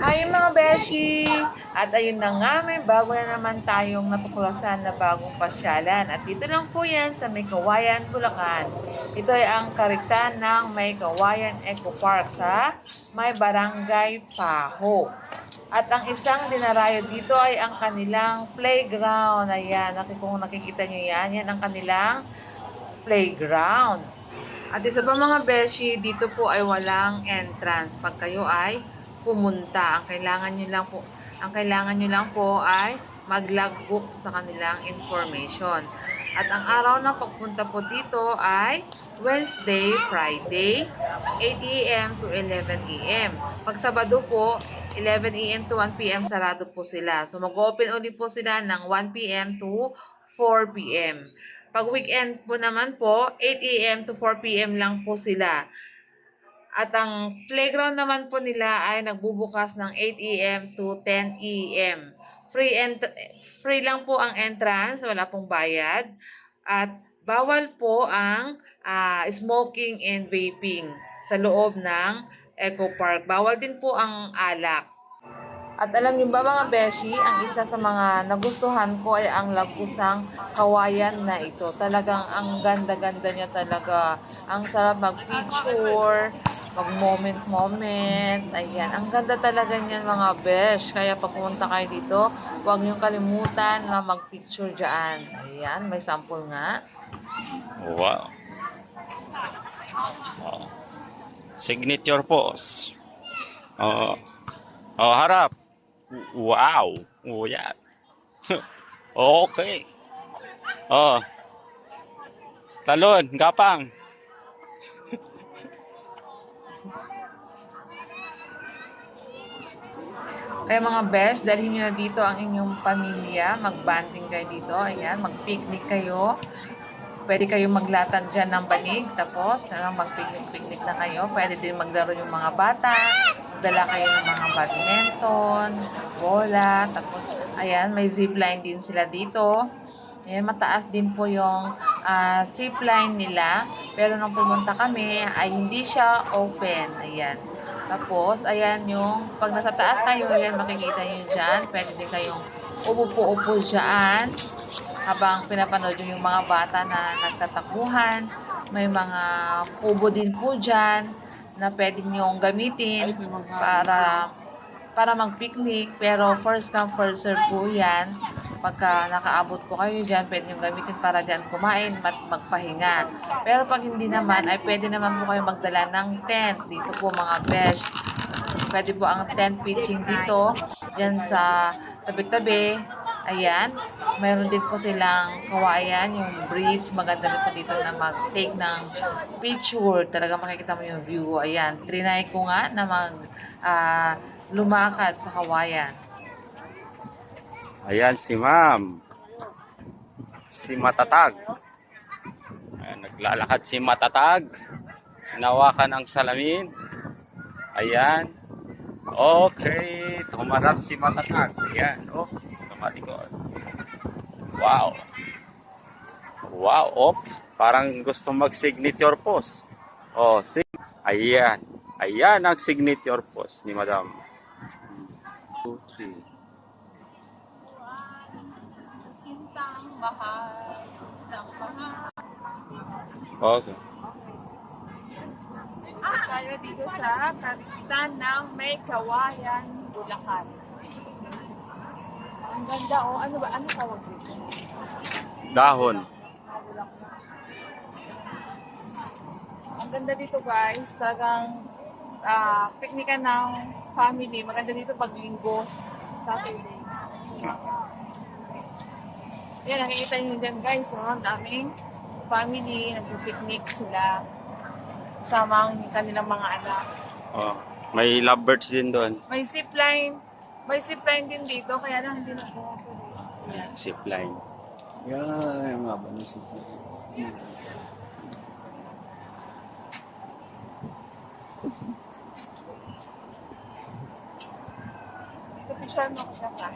Hi mga beshi! At ayun na nga, may bago na naman tayong natuklasan na bagong pasyalan. At dito lang po yan sa May Kawayan, Bulacan. Ito ay ang karitan ng May Kawayan Eco Park sa May Barangay Paho. At ang isang dinarayo dito ay ang kanilang playground. Ayan, kung nakikita nyo yan, yan ang kanilang playground. At isa pa mga beshi, dito po ay walang entrance. Pag kayo ay pumunta, ang kailangan nyo lang po, ang kailangan nyo lang po ay mag-logbook sa kanilang information. At ang araw ng pagpunta po dito ay Wednesday, Friday, 8 a.m. to 11 a.m. Pag Sabado po, 11 a.m. to 1 p.m. sarado po sila. So mag-open ulit po sila ng 1 p.m. to 4 p.m. Pag weekend po naman po, 8 a.m. to 4 p.m. lang po sila. At ang playground naman po nila ay nagbubukas ng 8 a.m. to 10 a.m. Free ent- free lang po ang entrance, wala pong bayad. At bawal po ang ah, smoking and vaping sa loob ng Eco Park. Bawal din po ang alak. At alam niyo ba mga beshi, ang isa sa mga nagustuhan ko ay ang lagusang kawayan na ito. Talagang ang ganda-ganda niya talaga. Ang sarap mag-picture, mag-moment-moment. Ayan, ang ganda talaga niyan mga besh. Kaya pag pumunta kayo dito, huwag niyong kalimutan na mag-picture dyan. Ayan, may sample nga. Wow. Oh. Signature pose. Oh. Oh, harap. Wow. Oh, yan. okay. Oh. Talon, gapang. Kaya mga best, dalhin nyo na dito ang inyong pamilya. Mag-banding kayo dito. Ayan, mag-picnic kayo. Pwede kayo maglatag dyan ng banig. Tapos, ano, mag-picnic-picnic na kayo. Pwede din maglaro yung mga bata. Magdala kayo ng mga badminton, bola. Tapos, ayan, may zipline din sila dito. Ayan, mataas din po yung ah, zipline nila. Pero nung pumunta kami, ay hindi siya open. Ayan. Tapos, ayan yung, pag nasa taas kayo, yan makikita nyo dyan. Pwede din kayong umupo-upo dyan habang pinapanood nyo yung mga bata na nagtatakbuhan. May mga kubo din po dyan na pwede nyong gamitin para para mag-picnic. Pero first come, first serve po yan. Pagka nakaabot po kayo dyan, pwede nyo gamitin para dyan kumain at magpahinga. Pero pag hindi naman, ay pwede naman po kayo magdala ng tent. Dito po mga besh. Pwede po ang tent pitching dito. Yan sa tabi-tabi. Ayan. Mayroon din po silang kawayan, yung bridge. Maganda rin po dito na mag-take ng picture. Talaga makikita mo yung view. Ayan. Trinay ko nga na mag ah, lumakad sa kawayan. Ayan si ma'am. Si Matatag. Ayan, naglalakad si Matatag. Nawakan ang salamin. Ayan. Okay. Tumarap si Matatag. Ayan. Oh, tumalikod. Wow. Wow. Oh, parang gusto mag-signature pose. Oh, sig Ayan. Ayan ang signature pose ni Madam. Mahal mahal. Okay. Tayo dito sa kapitan ng May Kawayan, Bulacan. Ang ganda oh. Ano ba? Ano tawag dito? Dahon. Ah. Ang ganda dito guys. Talagang ah, piknikan ng family. Maganda dito pag linggo, Saturday. Yan, nakikita nyo dyan guys. Oh, ang daming family. Nag-picnic sila. Kasama ang kanilang mga anak. Oh, may lovebirds din doon. May zipline. May zipline din dito, kaya lang hindi na pumutuloy. Yan. Zipline. Yan, yung nga ba ng zipline? Ito picture mo ko siya pa.